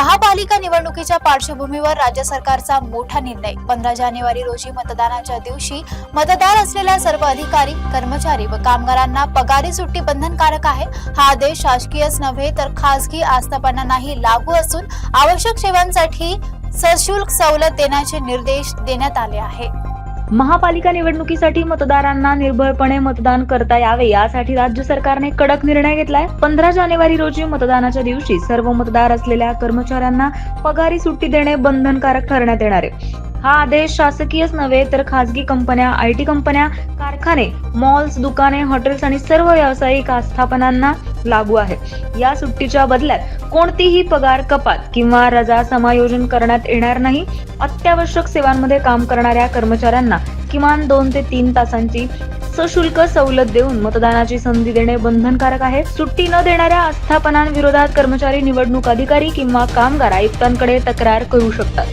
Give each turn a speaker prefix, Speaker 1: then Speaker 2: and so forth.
Speaker 1: महापालिका निवडणुकीच्या पार्श्वभूमीवर राज्य सरकारचा मोठा निर्णय. पंधरा जानेवारी रोजी मतदानाच्या दिवशी मतदार असलेल्या सर्व अधिकारी कर्मचारी व कामगारांना पगारी सुट्टी बंधनकारक आहे. हा आदेश शासकीयच नव्हे तर खासगी आस्थापनांनाही लागू असून आवश्यक सेवांसाठी सशुल्क सवलत देण्याचे निर्देश देण्यात आले आहे.
Speaker 2: महापालिका निवडणुकीसाठी मतदारांना निर्भयपणे मतदान करता यावे यासाठी राज्य सरकारने कडक निर्णय घेतलाय. पंधरा जानेवारी रोजी मतदानाच्या दिवशी सर्व मतदार असलेल्या कर्मचाऱ्यांना पगारी सुट्टी देणे बंधनकारक ठरण्यात येणार आहे. हा आदेश शासकीयच नव्हे तर खासगी कंपन्या आय टी कंपन्या कारखाने मॉल्स दुकाने हॉटेल्स आणि सर्व व्यावसायिक आस्थापनांना लागू आहे. या सुट्टीच्या बदल्यात कोणतीही पगार कपात किंवा रजा समायोजन करण्यात येणार नाही. अत्यावश्यक सेवांमध्ये काम करणाऱ्या कर्मचाऱ्यांना किमान दोन ते तीन तासांची सशुल्क सवलत देऊन मतदानाची संधी देणे बंधनकारक आहे. सुट्टी न देणाऱ्या आस्थापनांविरोधात कर्मचारी निवडणूक अधिकारी किंवा कामगार आयुक्तांकडे तक्रार करू शकतात.